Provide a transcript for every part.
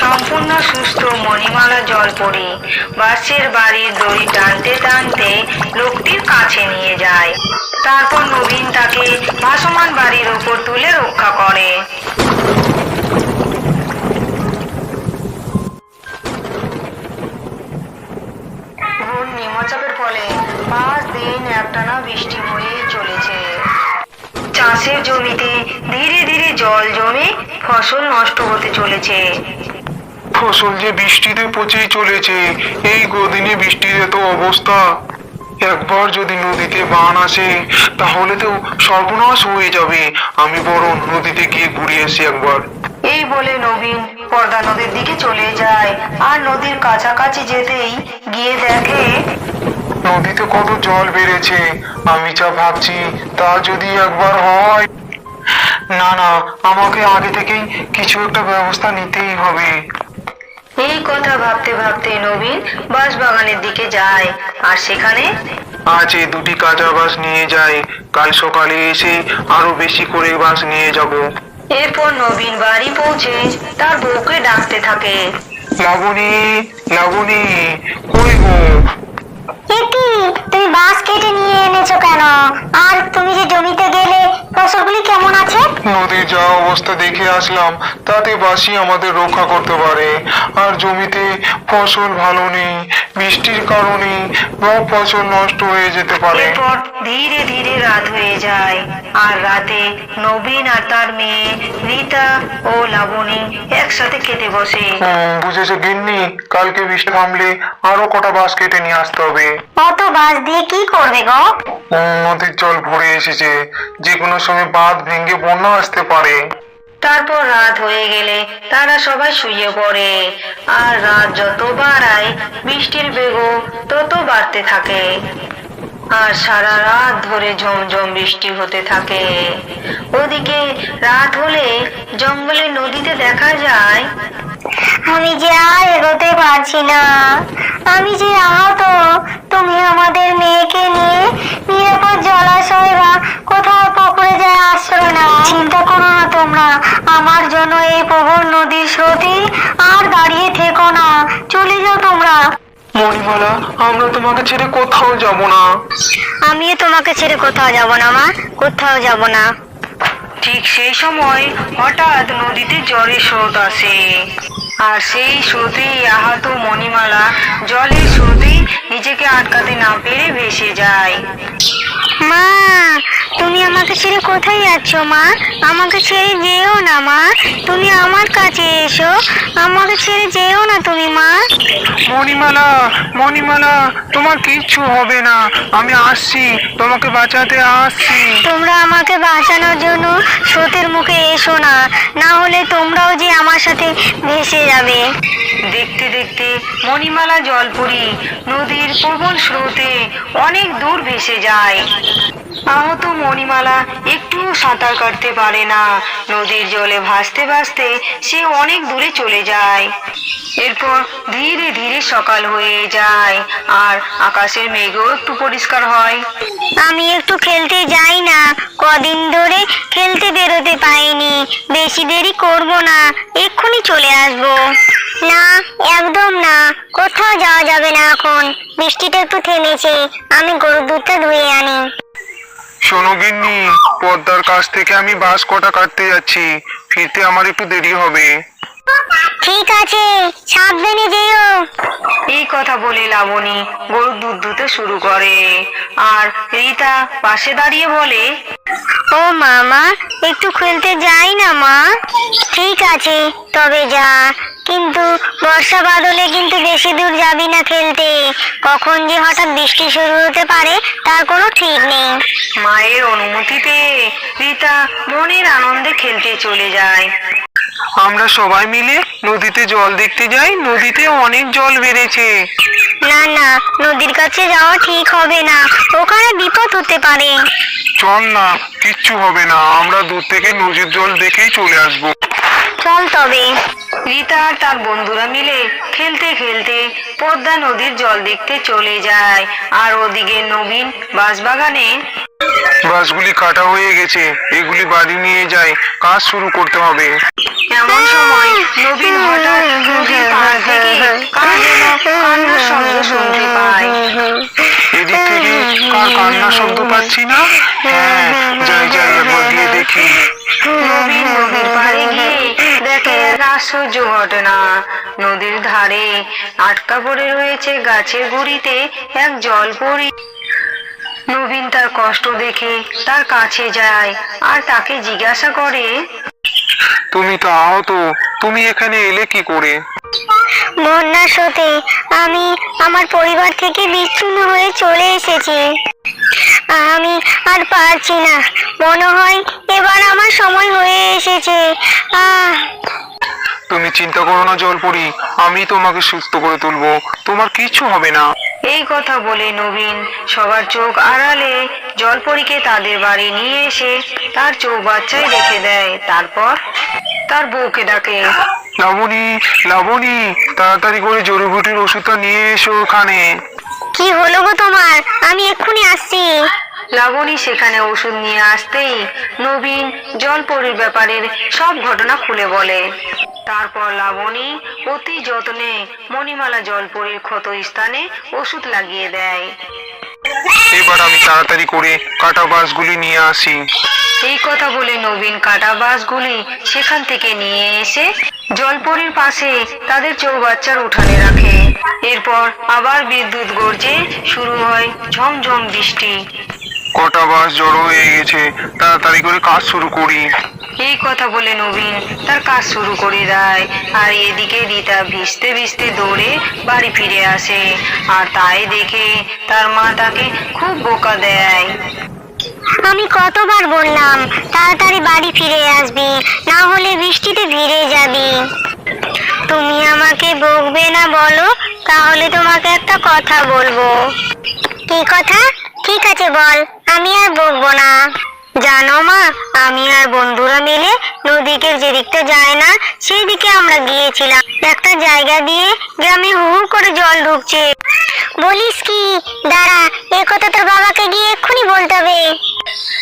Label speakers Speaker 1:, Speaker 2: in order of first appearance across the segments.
Speaker 1: সম্পূর্ণ সুস্থ মণিমালা জলপরি বাসের বাড়ির দড়ি টানতে টানতে লোকটির কাছে নিয়ে যায়। তারপর নবীন তাকে ভাসমান বাড়ির ওপর তুলে রক্ষা করে। নিম্নচাপের ফলে পাঁচ দিন একটানা বৃষ্টি হয়েই চলেছে। চাষের জমিতে ধীরে ধীরে জল জমে ফসল নষ্ট হতে চলেছে।
Speaker 2: ফসল যে বৃষ্টিতে পচেই চলেছে। এই গদিনে বৃষ্টির এত অবস্থা। একবার যদি নদীতে বান আসে তাহলে তো সর্বনাশ হয়ে যাবে। আমি বরং নদীতে গিয়ে ঘুরে আসি একবার।
Speaker 1: এই বলে নবীন পর্দা নদীর দিকে চলে যায়। আর নদীর কাছাকাছি যেতেই গিয়ে দেখে
Speaker 2: নদীতে কত জল বেড়েছে। আমি যা ভাবছি তা যদি একবার হয়। না না আমাকে আগে থেকেই কিছু একটা ব্যবস্থা নিতেই হবে।
Speaker 1: এই কথা ভাবতে ভাবতে নবীন বাঁশ বাগানের দিকে যায়। আর সেখানে
Speaker 2: আজ এই দুটি কাঁচা বাস নিয়ে যাই। কাল সকালে এসে আরও বেশি করে বাস নিয়ে যাব।
Speaker 1: এরপর নবীন বাড়ি পৌঁছে তার বউকে ডাকতে থাকে।
Speaker 2: লাবণী লাবণী কই গো?
Speaker 3: তুমি বাঁশ কেটে নিয়ে এনেছো কেন? আর তুমি যে জমিতে গেলে ফসলগুলি কেমন আছে
Speaker 2: নদীর যা অবস্থা দেখে আসলাম তাতে বাসি আমাদের রক্ষা করতে পারে। আর জমিতে ফসল ভালো নেই বৃষ্টির কারণে সব ফসল নষ্ট হয়ে যেতে পারে।
Speaker 1: এরপর ধীরে ধীরে রাত হয়ে যায় আর রাতে নবীন আর তার মেয়ে রীতা ও লাবণী একসাথে খেতে বসে।
Speaker 2: বুঝেছ গিন্নি কালকে বৃষ্টি থামলে আরও কটা বাস কেটে নিয়ে আসতে হবে।
Speaker 3: অত বাঁশ দিয়ে কি করবে গো?
Speaker 2: নদীর জল ভরে এসেছে যে কোনো সময় বাঁধ ভেঙে বন্যা আসতে পারে?
Speaker 1: তারপর রাত হয়ে গেলে তারা সবাই শুয়ে পড়ে। আর রাত যত বাড়ায়, বৃষ্টির বেগও তত বাড়তে থাকে। আর সারা রাত ধরে ঝমঝম বৃষ্টি হতে থাকে। ওদিকে রাত হলে জঙ্গলে নদীতে দেখা যায়
Speaker 3: আমি যে আর এগোতে পারছি না। আমি যে আহত তুমি আমাদের মেয়েকে নিয়ে নিরাপদ জলাশয় বা কোথাও পুকুরে যায় আশ্রয় না চিন্তা করো না তোমরা আমার জন্য এই প্রবল নদীর স্রোতে আর দাঁড়িয়ে থেকো না। চলে যাও তোমরা।
Speaker 2: মণিমালা আমরা তোমাকে ছেড়ে কোথাও যাব না।
Speaker 3: আমিও তোমাকে ছেড়ে কোথাও যাব না মা। কোথাও যাব না।
Speaker 1: ঠিক সেই সময় হঠাৎ নদীতে জ্বরের স্রোত আসে। আর সেই স্রোতেই আহত মণিমালা জলের স্রোতেই নিজেকে আটকাতে না পেরে ভেসে যায়।
Speaker 3: মা তুমি আমাকে ছেড়ে কোথায় যাচ্ছ মা? আমাকে ছেড়ে যেও না মা। তুমি আমার কাছে এসো। আমাকে ছেড়ে যেও না তুমি মা।
Speaker 2: মণিমালা মণিমালা তোমার কিচ্ছু হবে না। আমি আসছি তোমাকে বাঁচাতে আসছি।
Speaker 3: তোমরা আমাকে বাঁচানোর জন্য স্রোতের মুখে এসো না। না হলে তোমরাও যে আমার সাথে ভেসে যাবে।
Speaker 1: দেখতে দেখতে মণিমালা জলপুরি নদীর প্রবল স্রোতে অনেক দূর ভেসে যায়। আহত মণিমালা একটুও সাঁতার কাটতে পারে না। নদীর জলে ভাসতে ভাসতে সে অনেক দূরে চলে যায়। এরপর ধীরে ধীরে সকাল হয়ে যায় আর আকাশের মেঘও একটু পরিষ্কার হয়।
Speaker 3: আমি একটু খেলতে যাই না। কদিন ধরে খেলতে বেরোতে পাইনি। বেশি দেরি করব না। এক্ষুনি চলে আসব। না, একদম না। কোথাও যাওয়া যাবে না এখন। বৃষ্টিটা একটু থেমেছে। আমি গরুর দুধটা ধুয়ে আনি।
Speaker 2: শোনো গিন্নি পদ্মার কাছ থেকে আমি বাস কটা কাটতে যাচ্ছি। ফিরতে আমার একটু দেরি হবে।
Speaker 3: ঠিক আছে সাবধানে যেও।
Speaker 1: এই কথা বলে লাবণী গরুর দুধ দুতে শুরু করে। আর রীতা পাশে দাঁড়িয়ে বলে
Speaker 3: ও মামা একটু খেলতে যাই না মা? ঠিক আছে তবে যা। কিন্তু বর্ষা বাদলে কিন্তু বেশি দূর যাবি না খেলতে। কখন যে হঠাৎ বৃষ্টি শুরু হতে পারে তার কোনো ঠিক নেই।
Speaker 1: মায়ের অনুমতি পেয়ে রীতা মনের আনন্দে খেলতে চলে যায়।
Speaker 2: আমরা সবাই মিলে নদীতে জল দেখতে যাই নদীতে অনেক জল বেড়েছে।
Speaker 3: না না নদীর কাছে যাওয়া ঠিক হবে না। ওখানে বিপদ হতে পারে।
Speaker 2: চল না কিচ্ছু হবে না আমরা দূর থেকে নদীর জল দেখেই চলে আসব।
Speaker 3: চল তবে।
Speaker 1: রীতা আর তার বন্ধুরা মিলে খেলতে খেলতে পদ্মা নদীর জল দেখতে চলে যায়। আর ওদিকে নবীন বাঁশবাগানে
Speaker 2: বাসগুলি কাটা হয়ে গেছে এগুলি বাড়ি নিয়ে যাই কাজ শুরু করতে হবে।
Speaker 1: এমন সময় নবীন হঠাৎ শব্দ শুনতে পায়।
Speaker 2: এদিক থেকে কার কান্না শব্দ পাচ্ছি না? হ্যাঁ যাই যাই একবার গিয়ে দেখি।
Speaker 1: নবীন নদীর পাড়ে গিয়ে দেখে আশ্চর্য ঘটনা। নদীর ধারে আটকা পড়ে রয়েছে গাছের গুড়িতে এক জলপরি নবীন তার কষ্ট দেখে তার কাছে যায় আর তাকে জিজ্ঞাসা করে
Speaker 2: তুমি তো আহত তুমি এখানে এলে কি করে?
Speaker 3: বন্যার স্রোতে আমি আমার পরিবার থেকে বিচ্ছিন্ন হয়ে চলে এসেছি। আমি আর পারছি না। মনে হয় এবার আমার সময় হয়ে এসেছে। আহ!
Speaker 2: তুমি চিন্তা করো না জলপরি আমি তোমাকে সুস্থ করে তুলবো। তোমার কিচ্ছু হবে না।
Speaker 1: এই কথা বলে নবীন সবার চোখ আড়ালে জলপরীকে তাদের বাড়ি নিয়ে এসে তার চোখ চৌবাচ্চায় রেখে দেয়। তারপর তার বউকে ডাকে।
Speaker 2: লাবণী লাবণী তাড়াতাড়ি করে জড়িবুটির ওষুধটা নিয়ে এসো ওখানে।
Speaker 3: কি হলো গো তোমার? আমি এক্ষুনি আসছি।
Speaker 1: লাবণী সেখানে ওষুধ নিয়ে আসতেই নবীন জলপরীর ব্যাপারের সব ঘটনা খুলে বলে। তারপর লাবণী অতি যত্নে মণিমালা জলপরীর ক্ষত স্থানে ওষুধ লাগিয়ে দেয়।
Speaker 2: এবার আমি তাড়াতাড়ি করে কাটা বাসগুলি নিয়ে আসি।
Speaker 1: এই কথা বলে নবীন কাটা বাসগুলি সেখান থেকে নিয়ে এসে জলপরীর পাশে তাদের চৌবাচ্চার উঠানে রাখে। এরপর আবার বিদ্যুৎ গর্জে শুরু হয় ঝমঝম বৃষ্টি।
Speaker 2: কটা বাস জড়ো হয়ে গেছে তাড়াতাড়ি করে কাজ শুরু করি।
Speaker 1: এই কথা বলে নবীন তার কাজ শুরু করে দেয়। আর এদিকে রীতা ভিজতে ভিজতে দৌড়ে বাড়ি ফিরে আসে। আর তাই দেখে তার মা তাকে খুব বোকা দেয়।
Speaker 3: আমি কতবার বললাম, তাড়াতাড়ি বাড়ি ফিরে আসবি, না হলে বৃষ্টিতে ভিড়ে যাবি। তুমি আমাকে বকবে না বলো, তাহলে তোমাকে একটা কথা বলব। কি কথা? ঠিক আছে বল, আমি আর বকবো না। জানো মা, আমি আর বন্ধুরা মিলে নদীকে যেদিকটা যায় না সেই দিকে আমরা গিয়েছিলাম। একটা জায়গা দিয়ে গ্রামে হু হু করে জল ঢুকছে। বলিস কি? দাঁড়া, এ কথা তোর বাবাকে গিয়ে এক্ষুনি বলতে হবে।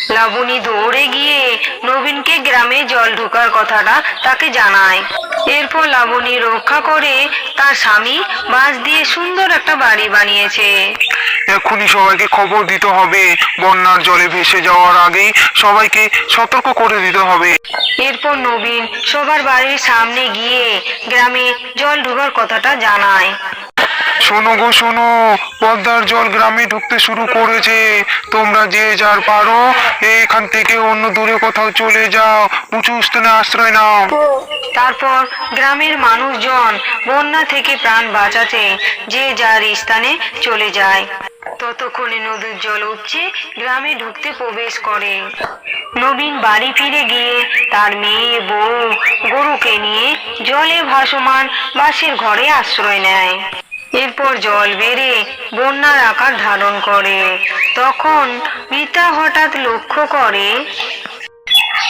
Speaker 1: লাবণী দৌড়ে গিয়ে নবীনকে গ্রামে জল ঢোকার কথাটা তাকে জানায়। এরপর লাবণী রক্ষা করে তার স্বামী বাঁশ দিয়ে সুন্দর একটা বাড়ি বানিয়েছে।
Speaker 2: এক্ষুনি সবাইকে খবর দিতে হবে। বন্যার জলে ভেসে যাওয়ার আগেই সবাইকে সতর্ক করে দিতে হবে।
Speaker 1: এরপর নবীন সবার বাড়ির সামনে গিয়ে গ্রামে জল ঢোকার কথাটা জানায়।
Speaker 2: শোনো গো, শোনো। পদ্মার জল গ্রামে ঢুকতে শুরু করেছে। তোমরা যে যার পারো, এখান থেকে অন্য দূরে কোথাও চলে যাও। উঁচু স্থানে আশ্রয় নাও।
Speaker 1: তারপর গ্রামের মানুষজন বন্যা থেকে প্রাণ বাঁচাতে যে যার স্থানে চলে যায়। ততক্ষণে নদীর জল উপচে গ্রামে ঢুকতে প্রবেশ করে। নবীন বাড়ি ফিরে গিয়ে তার মেয়ে, বউ, গরুকে নিয়ে জলে ভাসমান বাসের ঘরে আশ্রয় নেয়। এরপর জল বেড়ে বন্যার আকার ধারণ করে। তখন মিতা হঠাৎ লক্ষ্য করে,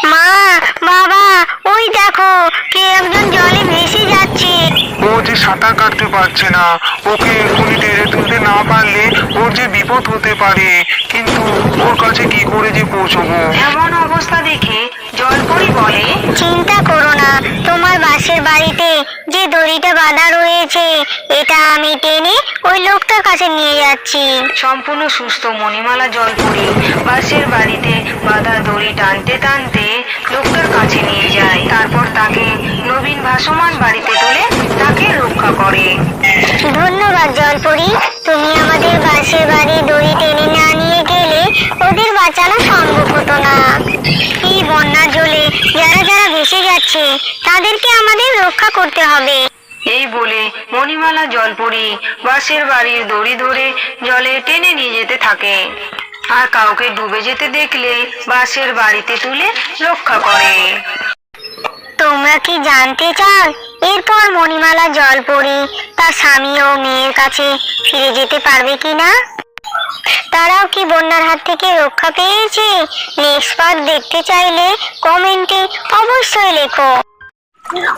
Speaker 3: মা, বাবা, ওই দেখো, কে একজন জলে ভেসে যাচ্ছে।
Speaker 2: ও যে সাঁতার কাটতে পারছে না ওকে এক্ষুনি টেনে তুলতে না পারলে ওর যে বিপদ হতে পারে কিন্তু ওর কাছে কি করে যে পৌঁছবো?
Speaker 1: এমন অবস্থা দেখে জলপরি বলে
Speaker 3: চিন্তা করো না তোমার বাসের বাড়িতে যে দড়িটা বাঁধা রয়েছে এটা আমি টেনে ওই লোকটার কাছে নিয়ে যাচ্ছি।
Speaker 1: সম্পূর্ণ সুস্থ মণিমালা জলপুরি বাসের বাড়িতে বাধা দড়ি টানতে টানতে লোকটার কাছে নিয়ে যায়। তারপর তাকে নবীন ভাসমান বাড়িতে তুলে তাকে রক্ষা করে।
Speaker 3: ধন্যবাদ জলপরি তুমি আমাদের বাসের বাড়ি দড়ি টেনে না নিয়ে গেলে ওদের বাঁচানো সম্ভব হতো না। এই বন্যার জলে যারা যারা ভেসে যাচ্ছে তাদেরকে আমাদের রক্ষা করতে হবে।
Speaker 1: এই বলে মণিমালা জলপুরি বাসের বাড়ির দড়ি ধরে জলে টেনে নিয়ে যেতে থাকে। আর কাউকে ডুবে যেতে দেখলে বাসের বাড়িতে তুলে রক্ষা করে।
Speaker 3: তোমরা কি জানতে চাও? এরপর মণিমালা জলপরি তার স্বামী ও মেয়ের কাছে ফিরে যেতে পারবে কিনা? তারাও কি বন্যার হাত থেকে রক্ষা পেয়েছে? নেক্সট পার্ট দেখতে চাইলে কমেন্টে অবশ্যই লেখো।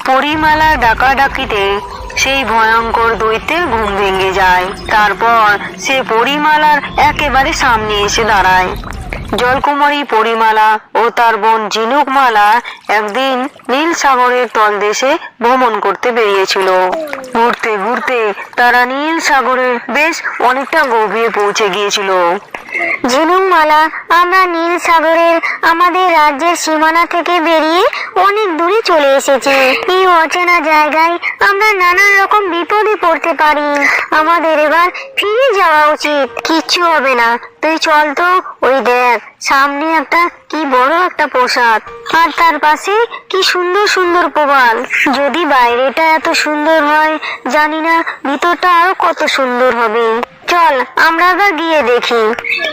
Speaker 1: পরিমালা ডাকাডাকিতে সেই ভয়ঙ্কর দৈত্যের ঘুম ভেঙে যায়। তারপর সে পরিমালার একেবারে সামনে এসে দাঁড়ায়। জলকুমারী পরিমালা ও তার বোন ঝিনুকমালা একদিন নীল সাগরের তলদেশে ভ্রমণ করতে বেরিয়েছিল। ঘুরতে ঘুরতে তারা নীল সাগরের বেশ অনেকটা গভীরে পৌঁছে গিয়েছিল।
Speaker 3: ঝিনুকমালা আমরা নীল সাগরের আমাদের রাজ্যের সীমানা থেকে বেরিয়ে অনেক দূরে চলে এসেছি। এই অচেনা জায়গায় আমরা নানা রকম বিপদে পড়তে পারি। আমাদের এবার ফিরে যাওয়া উচিত। কিচ্ছু হবে না। তুই চল তো, ওই দেখ, সামনে একটা কি বড় একটা প্রসাদ। আর তার পাশে কি সুন্দর সুন্দর প্রবাল। যদি বাইরেটা এত সুন্দর হয়, জানি না ভিতরটা আরও কত সুন্দর হবে। চল, আমরা আবার গিয়ে দেখি।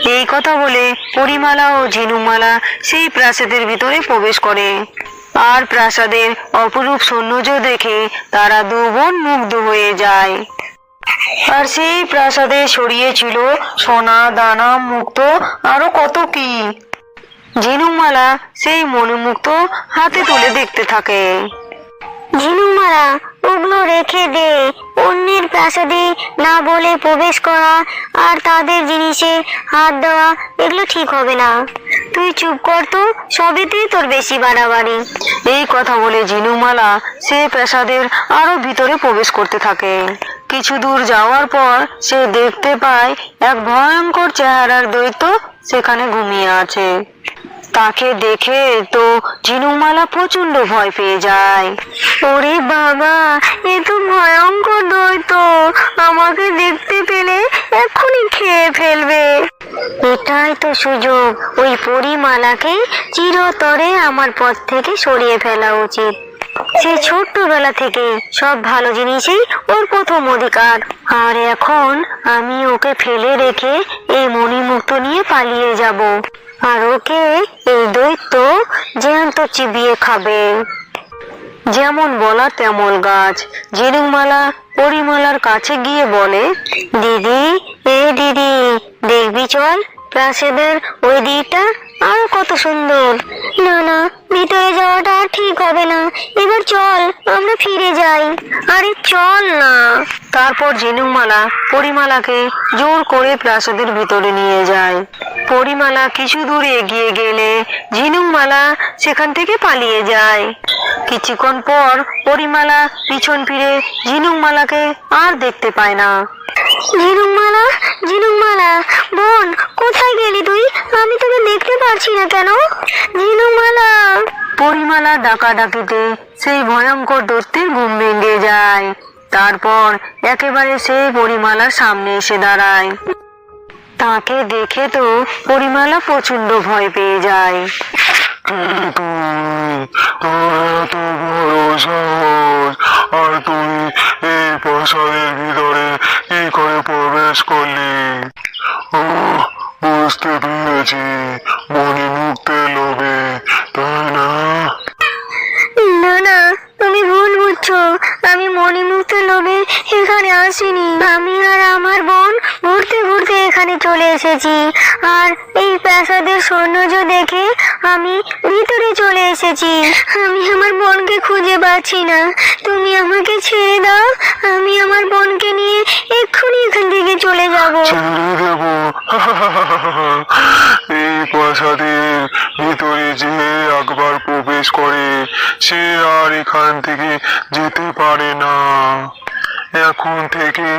Speaker 1: এই কথা বলে পরিমালা ও ঝিনুমালা সেই প্রাসাদের ভিতরে প্রবেশ করে। আর প্রাসাদের অপরূপ সৌন্দর্য দেখে তারা দু বোন মুগ্ধ হয়ে যায়। আর সেই প্রাসাদে ছড়িয়েছিল সোনা, দানা, মুক্ত, আরও কত কি। ঝিনুমালা সেই মণিমুক্ত হাতে তুলে দেখতে থাকে।
Speaker 3: ঝিনুমারা, ওগুলো রেখে দে। অন্যের প্রাসাদে না বলে প্রবেশ করা আর তাদের জিনিসে হাত দেওয়া, এগুলো ঠিক হবে না। তুই চুপ কর তো, সবেতেই তোর বেশি বাড়াবাড়ি।
Speaker 1: এই কথা বলে ঝিনুমালা সে প্রাসাদের আরও ভিতরে প্রবেশ করতে থাকে। কিছু দূর যাওয়ার পর সে দেখতে পায় এক ভয়ঙ্কর চেহারার দৈত্য সেখানে ঘুমিয়ে আছে। তাকে দেখে তো ঝিনুমালা প্রচণ্ড ভয় পেয়ে যায়।
Speaker 3: ওরে বাবা এ তো ভয়ঙ্কর দৈত্য আমাকে দেখতে পেলে এক্ষুনি খেয়ে ফেলবে। এটাই তো সুযোগ। ওই পরিমালাকে চিরতরে আমার পথ থেকে সরিয়ে ফেলা উচিত। সে ছোট্টবেলা থেকে সব ভালো জিনিসই ওর প্রথম অধিকার। আর এখন আমি ওকে ফেলে রেখে এই মণিমুক্ত নিয়ে পালিয়ে যাব। আর ওকে এই দৈত্য জ্যান্ত চিবিয়ে খাবে।
Speaker 1: যেমন বলা তেমন গাছ। জিরুমালা পরিমালার কাছে গিয়ে বলে,
Speaker 3: দিদি, এ দিদি, দেখবি চল? প্রাসাদের ওই দিকটা আর কত সুন্দর। না না, ভিতরে যাওয়াটা আর ঠিক হবে না। এবার চল, আমরা ফিরে যাই। আরে চল না।
Speaker 1: তারপর ঝিনুকমালা পরিমালাকে জোর করে প্রাসাদের ভিতরে নিয়ে যায়। পরিমালা কিছু দূর এগিয়ে গেলে ঝিনুকমালা সেখান থেকে পালিয়ে যায়। কিছুক্ষণ পর পরিমালা পিছন ফিরে ঝিনুকমালাকে আর দেখতে পায় না।
Speaker 3: ঝিনুকমালা ঝিনুকমালা, বোন, কোথায় গেলি তুই? আমি তোকে দেখতে পারছি না কেন?
Speaker 1: পরিমালা সেই ভয়ঙ্কর ঘুম ভেঙে যায়। তারপর একেবারে সেই পরিমালার সামনে এসে দাঁড়ায়। তাকে দেখে তো পরিমালা প্রচণ্ড ভয় পেয়ে যায়।
Speaker 2: বড় সাহস আর তুই এই প্রাসাদের ভিতরে কি করে প্রবেশ করলি ও বুঝতে পেরেছি মনে মুক্তের লোভে
Speaker 3: মণিমুক্ত লোভে এখানে আসিনি আমি আর আমার বোন ঘুরতে ঘুরতে এখানে চলে এসেছি আর এই প্রাসাদের সৌন্দর্য দেখে আমি ভিতরে চলে এসেছি আমি আমার বোনকে খুঁজে পাচ্ছি না তুমি আমাকে ছেড়ে দাও আমি আমার বোনকে নিয়ে এক্ষুনি এখান থেকে চলে যাব
Speaker 2: ছেড়ে দেব এই প্রাসাদের ভিতরে যে প্রবেশ করে সে আর এখান থেকে যেতে পারে না। এখন থেকে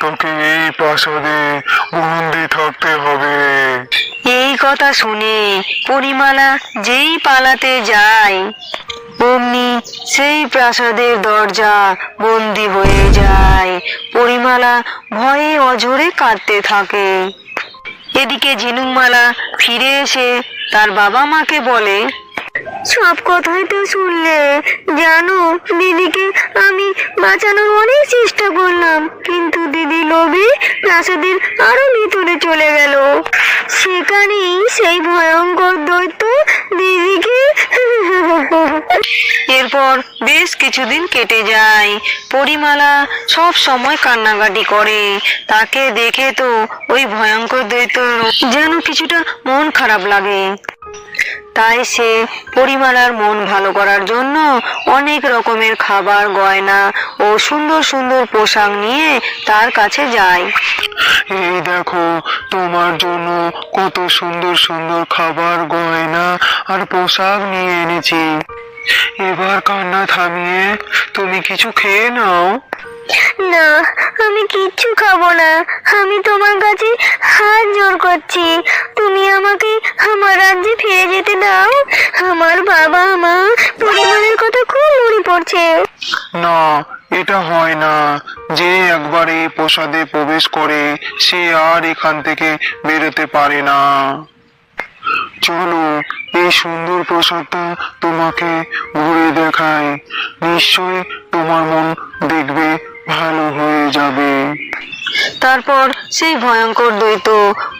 Speaker 2: তোকে এই প্রাসাদে বন্দি থাকতে হবে।
Speaker 1: এই কথা শুনে পরিমালা যেই পালাতে যায়, অমনি সেই প্রাসাদের দরজা বন্দি হয়ে যায়। পরিমালা ভয়ে অঝরে কাঁদতে থাকে। এদিকে ঝিনুকমালা ফিরে এসে তার বাবা মাকে বলে
Speaker 3: সব কথাই তো শুনলে। জানো, দিদিকে আমি বাঁচানোর অনেক চেষ্টা করলাম, কিন্তু দিদি লোভে প্রাসাদের আরও ভিতরে চলে গেল। সেখানেই সেই ভয়ঙ্কর দৈত্য দিদিকে
Speaker 1: এরপর বেশ কিছুদিন কেটে যায়। পরিমালা সব সময় কান্নাকাটি করে। তাকে দেখে তো ওই ভয়ঙ্কর দৈত্য যেন কিছুটা মন খারাপ লাগে। তাই সে পরিমালার মন ভালো করার জন্য অনেক রকমের খাবার গয়না ও সুন্দর সুন্দর পোশাক নিয়ে তার কাছে যায়।
Speaker 2: এই দেখো তোমার জন্য কত সুন্দর সুন্দর খাবার গয়না আর পোশাক নিয়ে এনেছি। এবার কান্না থামিয়ে তুমি কিছু খেয়ে নাও।
Speaker 3: না কিচ্ছু খাব না। আমি তোমার কাছে হাত জোর করছি। তুমি আমাকে আমার রাজ্যে ফিরে যেতে দাও। আমার বাবা, মা পরিবারের কথা খুব মনে পড়ছে।
Speaker 2: না, এটা হয় না। যে একবার এই প্রসাদে প্রবেশ করে, সে আর এখান থেকে বেরোতে পারে না। চলো, এই সুন্দর প্রসাদটা তোমাকে ঘুরে দেখায় নিশ্চয় তোমার মন দেখবে ভালো হয়ে যাবে।
Speaker 1: তারপর সেই ভয়ঙ্কর দ্বৈত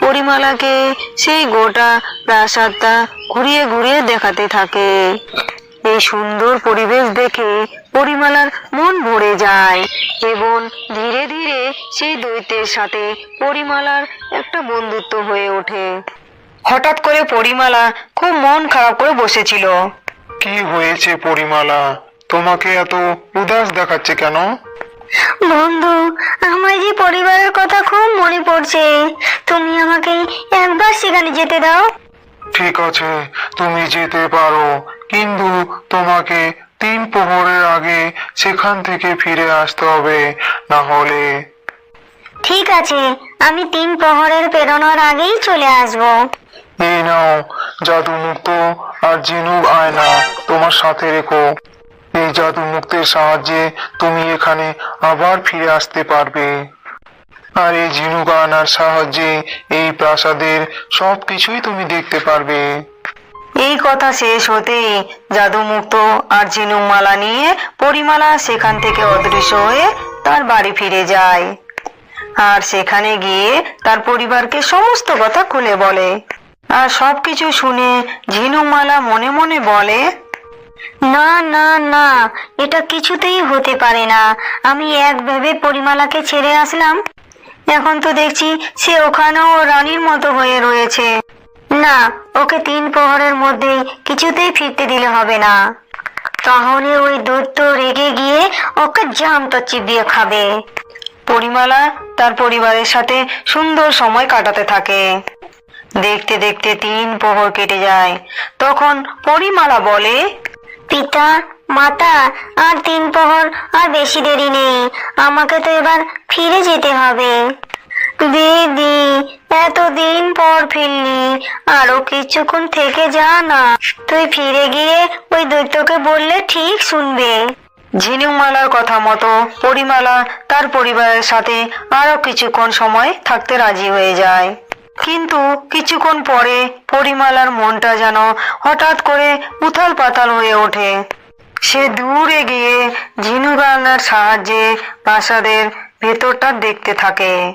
Speaker 1: পরিমালাকে সেই গোটা প্রাসাদটা ঘুরিয়ে ঘুরিয়ে দেখাতে থাকে। এই সুন্দর পরিবেশ দেখে পরিমালার মন ভরে যায় এবং ধীরে ধীরে সেই দৈত্যের সাথে পরিমালার একটা বন্ধুত্ব হয়ে ওঠে। হঠাৎ করে পরিমালা খুব মন খারাপ করে বসেছিল।
Speaker 2: কি হয়েছে পরিমালা? তোমাকে এত উদাস দেখাচ্ছে কেন?
Speaker 3: বন্ধু আমার যে পরিবারের কথা খুব মনে পড়ছে। তুমি আমাকে একবার সেখানে যেতে দাও।
Speaker 2: ঠিক আছে তুমি যেতে পারো। কিন্তু তোমাকে তিন প্রহরের আগে সেখান থেকে ফিরে আসতে হবে না হলে।
Speaker 3: ঠিক আছে আমি তিন প্রহরের পেরোনোর আগেই চলে আসব।
Speaker 2: এই নাও জাদু মুক্ত আর ঝিনুক আয়না তোমার সাথে রেখো। এই জাদু মুক্তের সাহায্যে তুমি এখানে আবার ফিরে আসতে পারবে। আর এই ঝিনুক আয়নার সাহায্যে এই প্রাসাদের সব কিছুই তুমি দেখতে পারবে।
Speaker 1: এই কথা শেষ হতেই জাদুমুক্ত আর ঝিনুকমালা নিয়ে পরিমালা সেখান থেকে অদৃশ্য হয়ে তার বাড়ি ফিরে যায়। আর সেখানে গিয়ে তার পরিবারকে সমস্ত কথা খুলে বলে। আর সবকিছু শুনে ঝিনুকমালা মনে মনে বলে
Speaker 3: না না না, এটা কিছুতেই হতে পারে না। আমি এক ভেবে পরিমালাকে ছেড়ে আসলাম।
Speaker 1: এখন তো দেখছি সে ওখানেও রানীর মতো হয়ে রয়েছে।
Speaker 3: না, ওকে তিন প্রহরের মধ্যেই কিছুতেই ফিরতে দিলে হবে না। তাহলে ওই দৈত্য রেগে গিয়ে ওকে জাম তো চিবিয়ে খাবে।
Speaker 1: পরিমালা তার পরিবারের সাথে সুন্দর সময় কাটাতে থাকে। দেখতে দেখতে তিন প্রহর কেটে যায়। তখন পরিমালা বলে
Speaker 3: পিতা, মাতা আর তিন প্রহর আর বেশি দেরি নেই। আমাকে তো এবার ফিরে যেতে হবে। দিদি, এতদিন পর ফিরলি। আরও কিছুক্ষণ থেকে যা না। তুই ফিরে গিয়ে ওই দৈত্যকে বললে ঠিক শুনবে।
Speaker 1: ঝিনুকমালার কথা মতো পরিমালা তার পরিবারের সাথে আরও কিছুক্ষণ সময় থাকতে রাজি হয়ে যায়। কিন্তু কিছুক্ষণ পরে পরিমালার মনটা যেন হঠাৎ করে উথাল পাতাল হয়ে ওঠে। সে দূরে গিয়ে ঝিনুকানার সাহায্যে প্রাসাদের ভেতরটা দেখতে থাকে।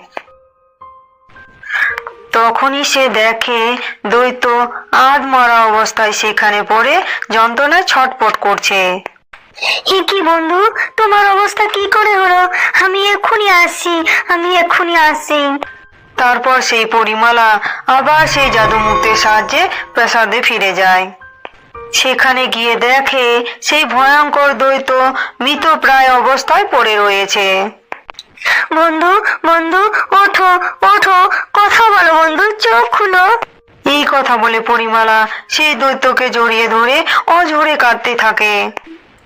Speaker 1: তখনই সে দেখে দ্বৈত আধ মরা অবস্থায় সেখানে পড়ে যন্ত্রণায় ছটপট করছে।
Speaker 3: হে কি বন্ধু, তোমার অবস্থা কি করে হলো? আমি এক্ষুনি আসছি, আমি এক্ষুনি আসছি।
Speaker 1: তারপর সেই পরিমালা আবার সেই জাদুমুক্তের সাহায্যে প্রাসাদে ফিরে যায়। সেখানে গিয়ে দেখে সেই ভয়ঙ্কর দ্বৈত মৃত প্রায় অবস্থায় পড়ে রয়েছে।
Speaker 3: বন্ধু বন্ধু, ওঠো ওঠো, কথা বলো বন্ধু, চোখ খুলো।
Speaker 1: এই কথা বলে পরিমালা সেই দৈত্যকে জড়িয়ে ধরে অঝরে কাঁদতে থাকে।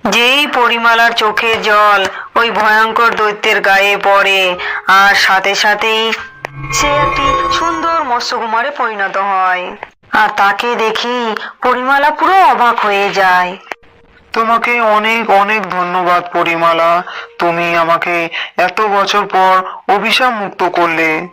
Speaker 1: যেই পরিমালার চোখের জল ওই ভয়ঙ্কর দৈত্যের গায়ে পড়ে, আর সাথে সাথেই সে একটি সুন্দর মৎস্যকুমারে পরিণত হয়। আর তাকে দেখি পরিমালা পুরো অবাক হয়ে যায়।
Speaker 2: তোমাকে অনেক অনেক ধন্যবাদ পরিমালা। তুমি আমাকে এত বছর পর অভিশাপ মুক্ত করলে।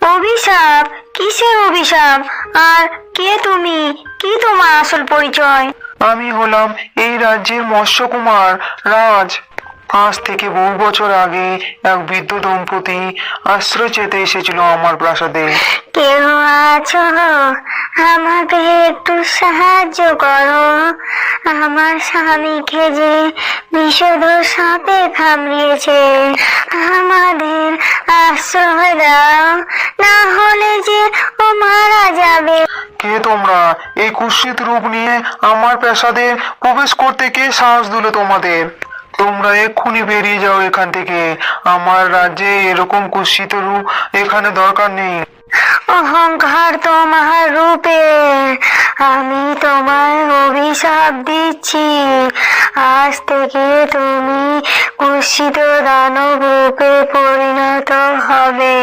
Speaker 3: অভিশাপ? কিসের অভিশাপ? আর কে তুমি? কি তোমার আসল পরিচয়?
Speaker 2: আমি হলাম এই রাজ্যের মৎস্যকুমার রাজ। আজ থেকে বহু বছর আগে এক বৃদ্ধ দম্পতি আশ্রয় চেতে এসেছিল আমার প্রাসাদে।
Speaker 3: কেউ আছো? আমাকে একটু সাহায্য করো। আমার স্বামীকে যে বিষধ সাপে কামড়িয়েছে আমাদের আশ্রয় দাও না হলে যে ও মারা যাবে।
Speaker 2: কে তোমরা? এই কুৎসিত রূপ নিয়ে আমার প্রাসাদে প্রবেশ করতে কে সাহস দিল তোমাদের? তোমরা এক্ষুনি বেরিয়ে যাও এখান থেকে। আমার রাজ্যে এরকম কুৎসিত রূপ এখানে দরকার নেই।
Speaker 3: অহংকার তোমার রূপে, আমি তোমায় অভিশাপ দিচ্ছি। আজ থেকে তুমি কুৎসিত দানব রূপে পরিণত হবে।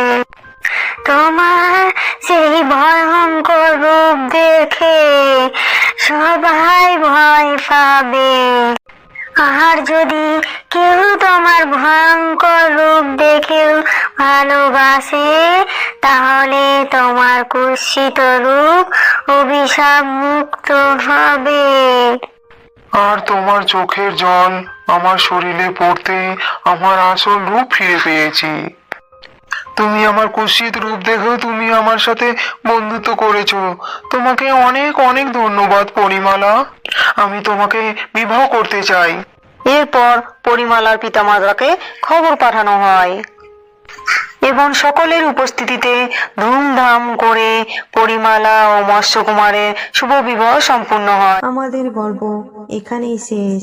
Speaker 3: তোমার সেই ভয়ঙ্কর রূপ দেখে সবাই ভয় পাবে। আর যদি কেউ তোমার ভয়ঙ্কর রূপ দেখেও ভালোবাসে, তাহলে তোমার কুৎসিত রূপ অভিশাপ মুক্ত হবে।
Speaker 2: আর তোমার চোখের জল আমার শরীরে পড়তে আমার আসল রূপ ফিরে পেয়েছি। তুমি আমার কুৎসিত রূপ দেখেও তুমি আমার সাথে বন্ধুত্ব করেছ। তোমাকে অনেক অনেক ধন্যবাদ, পরিমালা। আমি তোমাকে বিবাহ করতে চাই।
Speaker 1: এরপর পরিমালার পিতামাতাকে খবর পাঠানো হয়। এবং সকলের উপস্থিতিতে ধুমধাম করে পরিমালা ও মৎস্যকুমারের শুভ বিবাহ সম্পূর্ণ হয়।
Speaker 4: আমাদের গল্প এখানেই শেষ।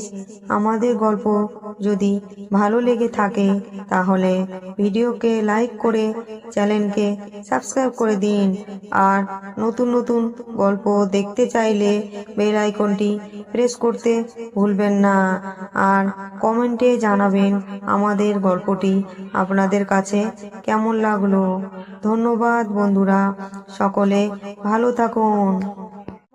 Speaker 4: আমাদের গল্প যদি ভালো লেগে থাকে, তাহলে ভিডিওকে লাইক করে চ্যানেলকে সাবস্ক্রাইব করে দিন। আর নতুন নতুন গল্প দেখতে চাইলে বেল আইকনটি প্রেস করতে ভুলবেন না। আর কমেন্টে জানাবেন আমাদের গল্পটি আপনাদের কাছে কেমন লাগল? ধন্যবাদ বন্ধুরা সকলে ভালো থাকুন।